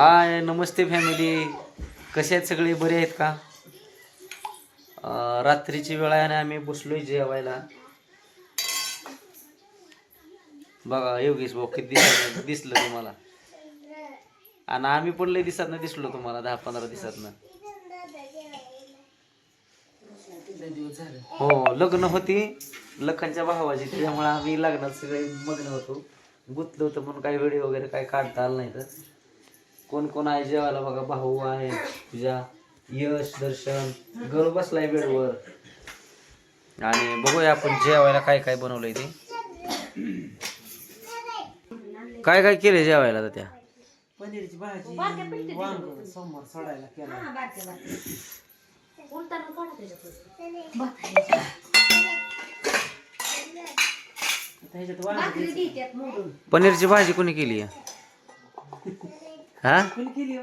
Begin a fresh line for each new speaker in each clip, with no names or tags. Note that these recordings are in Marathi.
हाय नमस्ते फॅमिली कसे आहेत सगळे? बरे आहेत का? रात्रीची वेळ आहे आणि आम्ही बसलो आहे जेवायला. बघा योगेश भाऊ किती दिसलं दिसलं तुम्हाला. आणि आम्ही पण लय दिसत दिसलो तुम्हाला दहा पंधरा दिवसातनं हो लग्न होती. लखनच्या भावाची त्याच्यामुळे आम्ही लग्नात सगळे मग्न होतो. गुंतलो होतो म्हणून काही व्हिडिओ वगैरे काही काढता आलं नाही तर. कोण कोण आहे जेवायला बघा भाऊ आहे तुझ्या यश दर्शन गणू बसलाय बेडवर. आणि बघूया आपण जेवायला काय काय बनवलंय ते. काय काय केलंय जेवायला आता त्या?
पनीरची भाजी वांग सोमवार सोडायला केला.
पनीरची भाजी कोणी केली आहे? हा?
कोणी केली हो?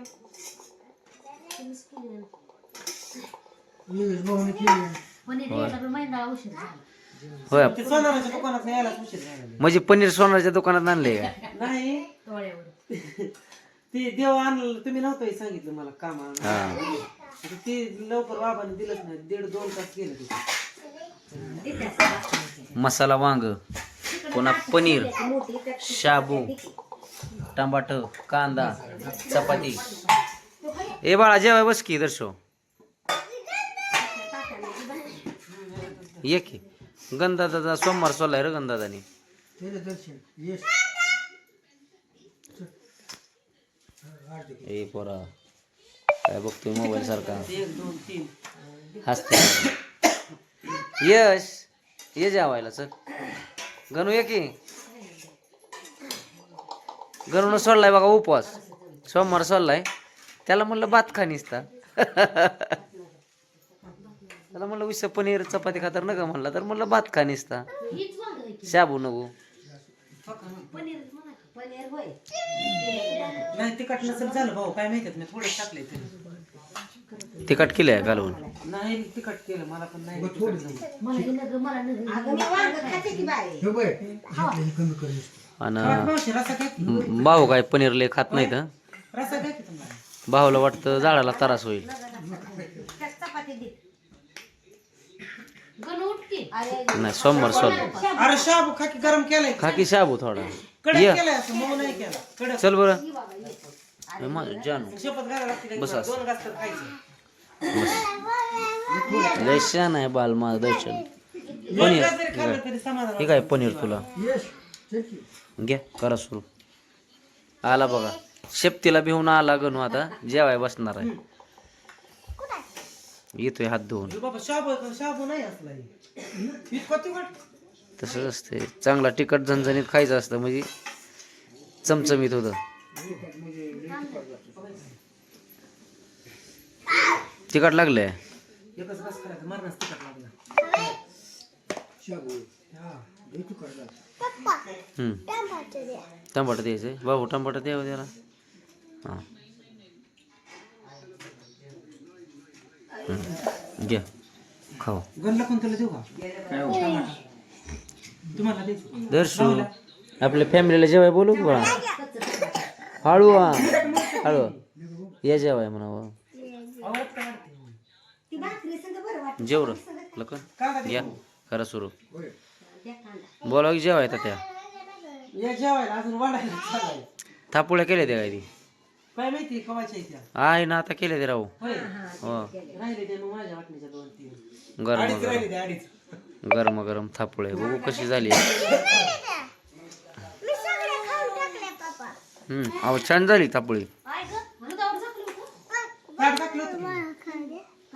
होय.
ते सोनाराच्या दुकानात यायला उशीर झाला.
म्हणजे पनीर सोनाच्या दुकानात आणले का?
नाही. ते देव आणलं तुम्ही नव्हतं सांगितलं मला काम
हा.
ते लवकर बाबाने दिलंच नाही. दीड दोन तास गेले तिथे.
मसाला वांग पुन्हा पनीर शाबू. टमाट कांदा चपाती. ए बाळा जेवाय बस की दर्शो. ये की. गंधादाचा सोमवार सोलाय रे गंधादानी ए पोरा काय बघतोय मोबाईल सारखा? हसते यश ये जेवायला चल. गणू ये की. गणून सोडलाय बघा उपवास. सोमवार सोडलाय. त्याला म्हणलं भात खा निसता. त्याला म्हणलं विस पनीर चपाती खातर नका म्हणला तर म्हणलं भात खा निसता. शाबू नको.
नाही तिखट नसेल झालं भाऊ काय माहितीत मी थोडं टाकले ते.
तिखट केलंय घालून?
नाही तिखट केलं मला पण नाही.
आणि. भाऊ काय पनीर लय खात नाही तर भाऊला वाटतं झाडाला त्रास होईल. नाही सोमवार सोल
गरम केलाय.
खा की शाबू थोडा. चल बरं. जानू? बस असं.
दोन घास तर खायचं.
लय छान आहे बाल माझं दर्शन.
दोन
पनीर. हे काय पनीर तुला? घ्या करा सुरू. आला बघा. शेपटीला भिवून आला गणू आता. जेवाय बसणार आहे. येतोय हात धुवून. तसंच असते चांगला तिखट झणझणीत खायचं असतं. म्हणजे चमचमीत होतं. तिखट लागलंय. टमाटर द्यायचे. बाबू टमाटर द्यावं त्याला. हां. घ्या खाऊ.
गणला कोण तुला देऊ का? टमाटा. तुम्हाला द्यायचं
दर्शू आपल्या फॅमिलीला जेवाय बोलू का बाळा हळू हा हळू या जेवाय म्हणावं. जेवर लकन या. करा सुरू. बोला की जेवाय त्या?
या जेवायला अजून वाढायला चाललंय.
थापोळ्या केल्या त्या काय ती?
काय माहिती
आहे ना आता केल्या ते राहू. हो
राहिले ते मग माझ्या वाटणीच्या दोन तीन.
गरम गरम. गरम गरम थापोळे बघू कशी झाली. हम्म. अहो छान झाली थापोळी.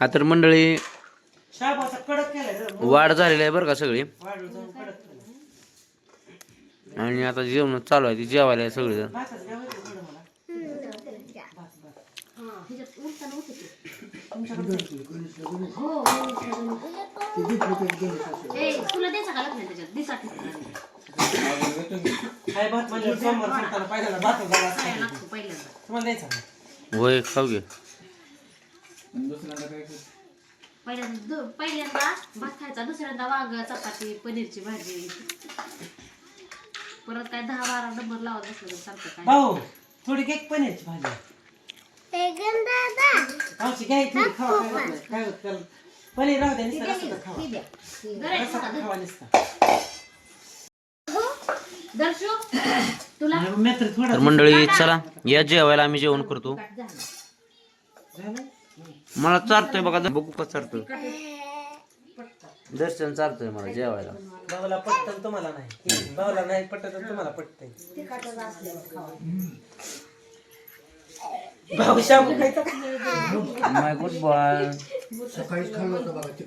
हा
तर मंडळी वाढ झालेली आहे बरं का सगळी. आणि आता जेवण चालू आहे ती जेवायला आहे सगळेजण.
भाताचं
होय खाऊ घे
पहिल्यांदा दु- पहिल्यांदा भात खायचा दुसऱ्यांदा वांग चपाती पनीरची भाजी परत काय दहा बारा नंबर लावत सारखं काय
भाऊ थोडी केक पनीरची भाजी मावशी घ्या इथे, खावा काय होत नाही. काय होत त्याला? पनीर राहू द्या नुसतं रस्सा तर खावा रस्सा तर खावा नुसता.
दर्शो तुला
आणि मी तर थोडं
मंडळी चला या जेवायला आम्ही जेवण करतो.
झालं?
मला चारतोय बघा बघू का चारतोय दर्शन चालतोय मला जेवायला.
भाऊला पटतं तुम्हाला नाही. भाऊला नाही पटत तुम्हाला पटतंय. भाऊ शाबू खायचा?
माय गुड बॉय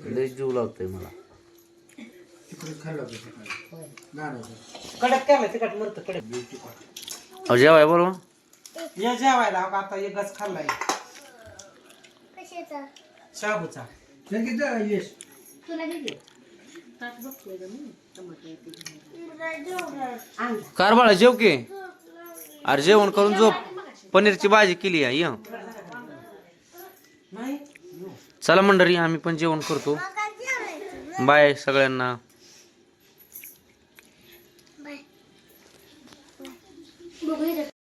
लय जीव लावतोय मला.
कडक केला तिखट मरत कडक.
अहो जेवाय बोलवा.
या जेवायला का आता एक गस खाल्लाय. शाबूचा.
तुला घे ताट बघतोय ग मी टमाटर येते
कार बाळा जेव की. अरे जेवण करून झोप. पनीरची भाजी केली आहे य.
नाही.
चला मंडळी आम्ही पण जेवण करतो. बाय सगळ्यांना. बघूया